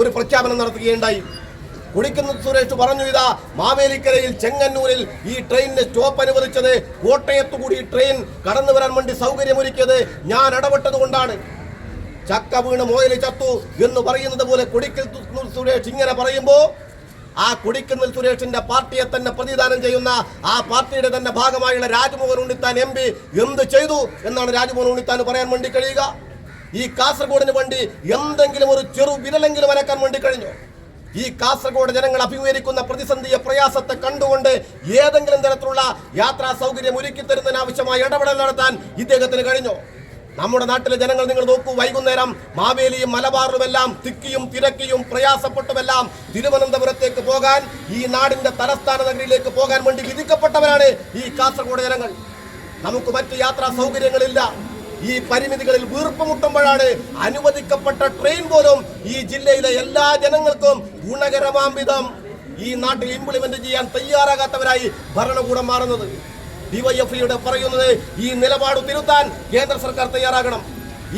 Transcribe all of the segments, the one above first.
ഒരു പ്രഖ്യാപനം നടത്തുകയുണ്ടായി. കുടിക്കുന്ന സുരേഷ് പറഞ്ഞു ഇതാ മാവേലിക്കരയിൽ ചെങ്ങന്നൂരിൽ ഈ ട്രെയിനിന് സ്റ്റോപ്പ് അനുവദിച്ചത്. കോട്ടയത്തു കൂടി ട്രെയിൻ കടന്നു വരാൻ വേണ്ടി സൗകര്യമൊരുക്കിയത് ഞാൻ ഇടപെട്ടത് കൊണ്ടാണ് ചക്ക വീണ് മോയിൽ ചത്തു എന്ന് പറയുന്നത് പോലെ കുടിക്കൽ സുരേഷ് ഇങ്ങനെ പറയുമ്പോൾ ആ കുടിക്കുന്നൽ സുരേഷിന്റെ പാർട്ടിയെ തന്നെ പ്രതിദാനം ചെയ്യുന്ന ആ പാർട്ടിയുടെ തന്നെ ഭാഗമായുള്ള രാജ്മോഹൻ ഉണ്ണിത്താൻ എം എന്ത് ചെയ്തു എന്നാണ് രാജ്മോഹൻ ഉണ്ണിത്താൻ പറയാൻ വേണ്ടി കഴിയുക? ഈ കാസർഗോഡിന് വേണ്ടി എന്തെങ്കിലും ഒരു ചെറു വിരലെങ്കിലും അനക്കാൻ വേണ്ടി കഴിഞ്ഞു? ഈ കാസർഗോഡ് ജനങ്ങൾ അഭിമുഖീകരിക്കുന്ന പ്രതിസന്ധിയെ പ്രയാസത്തെ കണ്ടുകൊണ്ട് ഏതെങ്കിലും തരത്തിലുള്ള യാത്രാ സൗകര്യം ഒരുക്കി തരുന്നതിനാവശ്യമായ ഇടപെടൽ നടത്താൻ ഇദ്ദേഹത്തിന് കഴിഞ്ഞു? നമ്മുടെ നാട്ടിലെ ജനങ്ങൾ നിങ്ങൾ നോക്കൂ വൈകുന്നേരം മാവേലിയും മലബാറിലുമെല്ലാം തിക്കിയും തിരക്കിയും പ്രയാസപ്പെട്ടുമെല്ലാം തിരുവനന്തപുരത്തേക്ക് പോകാൻ ഈ നാടിന്റെ തലസ്ഥാന നഗരിയിലേക്ക് പോകാൻ വേണ്ടി വിധിക്കപ്പെട്ടവരാണ് ഈ കാസർഗോഡ് ജനങ്ങൾ. നമുക്ക് മറ്റ് യാത്രാ സൗകര്യങ്ങളില്ല. ഈ പരിമിതികളിൽ വീർപ്പുമുട്ടുമ്പോഴാണ് അനുവദിക്കപ്പെട്ട ട്രെയിൻ പോലും ഈ ജില്ലയിലെ എല്ലാ ജനങ്ങൾക്കും ഗുണകരമാം വിധം ഈ നാട്ടിൽ ഇംപ്ലിമെന്റ് ചെയ്യാൻ തയ്യാറാകാത്തവരായി ഭരണകൂടം മാറുന്നത്. ഡിവൈഎഫ്ഐയുടെ പറയുന്നത് ഈ നിലപാട് തിരുത്താൻ കേന്ദ്ര സർക്കാർ തയ്യാറാകണം.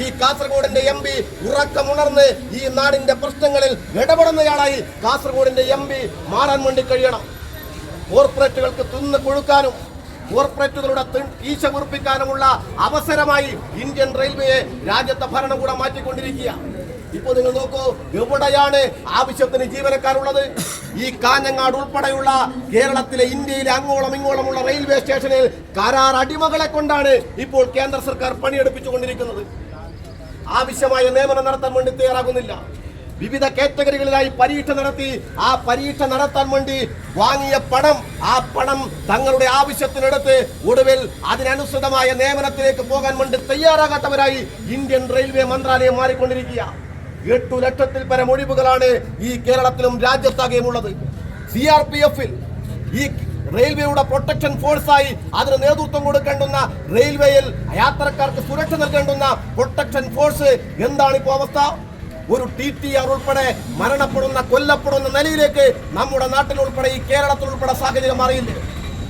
ഈ കാസർഗോഡിന്റെ എം പി ഉറക്കമുണർന്ന് ഈ നാടിന്റെ പ്രശ്നങ്ങളിൽ ഇടപെടുന്നയാളായി കാസർഗോഡിന്റെ എം പി മാറാൻ വേണ്ടി കഴിയണം. കോർപ്പറേറ്റുകൾക്ക് തിന്ന് കൊഴുക്കാനും കോർപ്പറേറ്റുകളുടെ ഈശ കുറിപ്പിക്കാനുമുള്ള അവസരമായി ഇന്ത്യൻ റെയിൽവേയെ രാജ്യത്തെ ഭരണകൂടം മാറ്റിക്കൊണ്ടിരിക്കുക. ഇപ്പോൾ നിങ്ങൾ നോക്കൂ എവിടെയാണ് ആവശ്യത്തിന് ജീവനക്കാരുള്ളത്? ഈ കാഞ്ഞങ്ങാട് ഉൾപ്പെടെയുള്ള കേരളത്തിലെ ഇന്ത്യയിലെ അങ്ങോളം ഇങ്ങോളമുള്ള റെയിൽവേ സ്റ്റേഷനിൽ കരാർ അടിമകളെ കൊണ്ടാണ് ഇപ്പോൾ കേന്ദ്ര സർക്കാർ പണിയെടുപ്പിച്ചുകൊണ്ടിരിക്കുന്നത്. ആവശ്യമായ നിയമനം നടത്താൻ വേണ്ടി തയ്യാറാകുന്നില്ല. വിവിധ കാറ്റഗറികളിലായി പരീക്ഷ നടത്തി. ആ പരീക്ഷ നടത്താൻ വേണ്ടി വാങ്ങിയ പണം ആ പണം തങ്ങളുടെ ആവശ്യത്തിനെടുത്ത് ഒടുവിൽ അതിനനുസൃതമായ നിയമനത്തിലേക്ക് പോകാൻ വേണ്ടി തയ്യാറാകാത്തവരായി ഇന്ത്യൻ റെയിൽവേ മന്ത്രാലയം മാറിക്കൊണ്ടിരിക്കുക. എട്ടു ലക്ഷത്തിൽ പരം ഒഴിവുകളാണ് ഈ കേരളത്തിലും രാജ്യത്താകെയും ഉള്ളത് സി ആർ പി എഫിൽ ഈ റെയിൽവേയുടെ പ്രൊട്ടക്ഷൻ ഫോഴ്സായി അതിന് നേതൃത്വം കൊടുക്കേണ്ടുന്ന റെയിൽവേയിൽ യാത്രക്കാർക്ക് സുരക്ഷ നൽകേണ്ടുന്ന പ്രൊട്ടക്ഷൻ ഫോഴ്സ് എന്താണ് ഇപ്പോൾ അവസ്ഥ? ഒരു ടി ടി ആർ ഉൾപ്പെടെ മരണപ്പെടുന്ന കൊല്ലപ്പെടുന്ന നിലയിലേക്ക് നമ്മുടെ നാട്ടിലുൾപ്പെടെ ഈ കേരളത്തിൽ ഉൾപ്പെടെ സാഹചര്യം മാറിയില്ലേ?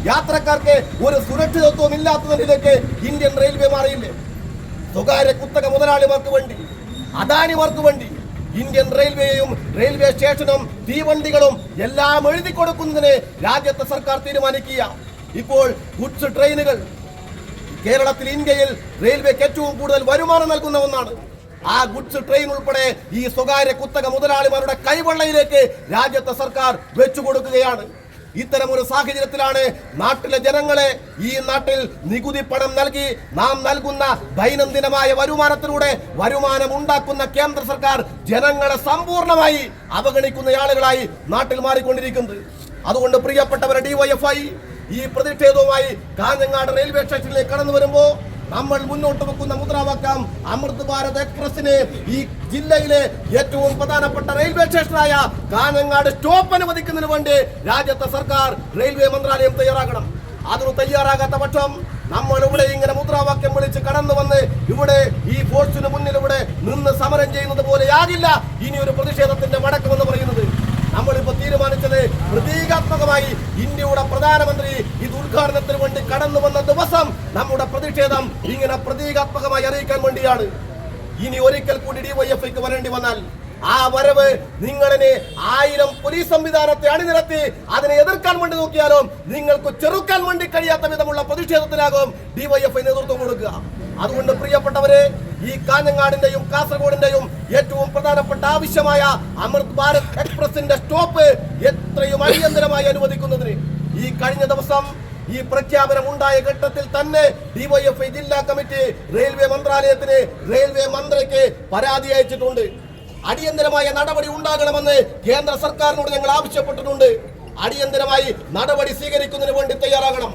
യാത്രക്കാർക്ക് ഒരു സുരക്ഷിതത്വം ഇല്ലാത്ത നിലയിലേക്ക് ഇന്ത്യൻ റെയിൽവേ മാറിയില്ലേ? സ്വകാര്യ കുത്തക മുതലാളിമാർക്ക് വേണ്ടി അദാനിമാർക്ക് വേണ്ടി ഇന്ത്യൻ റെയിൽവേയും റെയിൽവേ സ്റ്റേഷനും തീവണ്ടികളും എല്ലാം എഴുതി കൊടുക്കുന്നതിന് രാജ്യത്തെ സർക്കാർ തീരുമാനിക്കുക. ഇപ്പോൾ ഗുഡ്സ് ട്രെയിനുകൾ കേരളത്തിൽ ഇന്ത്യയിൽ റെയിൽവേക്ക് ഏറ്റവും കൂടുതൽ വരുമാനം നൽകുന്ന ഒന്നാണ്. ആ ഗുഡ്സ് ട്രെയിൻ ഉൾപ്പെടെ ഈ സ്വകാര്യ കുത്തക മുതലാളിമാരുടെ കൈവെള്ളയിലേക്ക് രാജ്യത്തെ സർക്കാർ വെച്ചു കൊടുക്കുകയാണ് ഇത്തരം ഒരു സാഹചര്യത്തിലാണ് നാട്ടിലെ ജനങ്ങളെ ഈ നാട്ടിൽ നികുതി പണം നൽകി നാം നൽകുന്ന ദൈനംദിനമായ വരുമാനത്തിലൂടെ വരുമാനം ഉണ്ടാക്കുന്ന കേന്ദ്ര സർക്കാർ ജനങ്ങളെ സമ്പൂർണമായി അവഗണിക്കുന്ന ആളുകളായി നാട്ടിൽ മാറിക്കൊണ്ടിരിക്കുന്നത് അതുകൊണ്ട് പ്രിയപ്പെട്ടവരെ ഡിവൈഎഫ്ഐ ഈ പ്രതിഷേധവുമായി കാഞ്ഞങ്ങാട് റെയിൽവേ സ്റ്റേഷനിലേക്ക് കടന്നു വരുമ്പോ നമ്മൾ മുന്നോട്ട് വെക്കുന്ന മുദ്രാവാക്യം അമൃത് ഭാരത് എക്സ്പ്രസിന് ഈ ജില്ലയിലെ ഏറ്റവും പ്രധാനപ്പെട്ട റെയിൽവേ സ്റ്റേഷനായ കാഞ്ഞങ്ങാട് സ്റ്റോപ്പ് അനുവദിക്കുന്നതിന് വേണ്ടി രാജ്യത്തെ സർക്കാർ റെയിൽവേ മന്ത്രാലയം തയ്യാറാകണം. അതിന് തയ്യാറാകാത്ത പക്ഷം നമ്മൾ ഇവിടെ ഇങ്ങനെ മുദ്രാവാക്യം വിളിച്ച് കടന്നു വന്ന് ഇവിടെ ഈ ഫോഴ്സിന് മുന്നിൽ ഇവിടെ നിന്ന് സമരം ചെയ്യുന്നത് പോലെയാകില്ല. ഇനി ഒരു പ്രതിഷേധത്തിന്റെ മടക്കമെന്ന് പറയുന്നത്. നമ്മളിപ്പോ തീരുമാനിച്ചത് പ്രതീകാത്മകമായി ഇന്ത്യയുടെ പ്രധാനമന്ത്രി ഇത് ഉദ്ഘാടനത്തിന് വേണ്ടി കടന്നു വന്ന ദിവസം നമ്മുടെ പ്രതിഷേധം ഇങ്ങനെ പ്രതീകാത്മകമായി അറിയിക്കാൻ വേണ്ടിയാണ്. ഇനി ഒരിക്കൽ കൂടി ഡിവൈഎഫ്ഐക്ക് വരേണ്ടി വന്നാൽ ആ വരവ് നിങ്ങളിനെ ആയിരം പോലീസ് സംവിധാനത്തെ അണിനിരത്തി അതിനെ എതിർക്കാൻ വേണ്ടി നോക്കിയാലും നിങ്ങൾക്ക് ചെറുക്കാൻ വേണ്ടി കഴിയാത്ത വിധമുള്ള പ്രതിഷേധത്തിനാകും ഡിവൈഎഫ്ഐ നേതൃത്വം കൊടുക്കുക. അതുകൊണ്ട് പ്രിയപ്പെട്ടവരെ ഈ കാഞ്ഞങ്ങാടിന്റെയും കാസർഗോഡിന്റെയും ഏറ്റവും പ്രധാനപ്പെട്ട ആവശ്യമായ അമൃത് ഭാരത് എക്സ്പ്രസിന്റെ സ്റ്റോപ്പ് എത്രയും അടിയന്തരമായി അനുവദിക്കുന്നതിന് ഈ കഴിഞ്ഞ ദിവസം ഈ പ്രഖ്യാപനം ഉണ്ടായ ഘട്ടത്തിൽ തന്നെ ഡിവൈഎഫ്ഐ ജില്ലാ കമ്മിറ്റി റെയിൽവേ മന്ത്രാലയത്തിന് റെയിൽവേ മന്ത്രിക്ക് പരാതി അയച്ചിട്ടുണ്ട്. അടിയന്തരമായ നടപടി ഉണ്ടാകണമെന്ന് കേന്ദ്ര സർക്കാരിനോട് ഞങ്ങൾ ആവശ്യപ്പെട്ടിട്ടുണ്ട്. അടിയന്തരമായി നടപടി സ്വീകരിക്കുന്നതിന് വേണ്ടി തയ്യാറാകണം.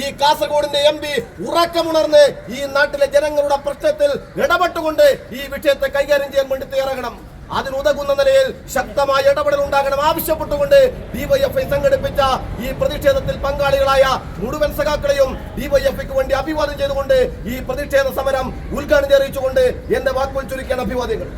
ഈ കാസർഗോഡിന്റെ എം പി ഉറക്കമുണർന്ന് ഈ നാട്ടിലെ ജനങ്ങളുടെ പ്രശ്നത്തിൽ ഇടപെട്ടുകൊണ്ട് ഈ വിഷയത്തെ കൈകാര്യം ചെയ്യാൻ വേണ്ടി തയ്യാറാകണം. അതിനുതകുന്ന നിലയിൽ ശക്തമായ ഇടപെടൽ ഉണ്ടാകണം ആവശ്യപ്പെട്ടുകൊണ്ട് ഡിവൈഎഫ്ഐ സംഘടിപ്പിച്ച ഈ പ്രതിഷേധത്തിൽ പങ്കാളികളായ മുഴുവൻ സഖാക്കളെയും ഡിവൈഎഫ്ഐക്ക് വേണ്ടി അഭിവാദ്യം ചെയ്തുകൊണ്ട് ഈ പ്രതിഷേധ സമരം ഉദ്ഘാടനം അറിയിച്ചുകൊണ്ട് എന്റെ വാക്കുകൾ ചുരുക്കിയാണ് അഭിവാദ്യങ്ങൾ.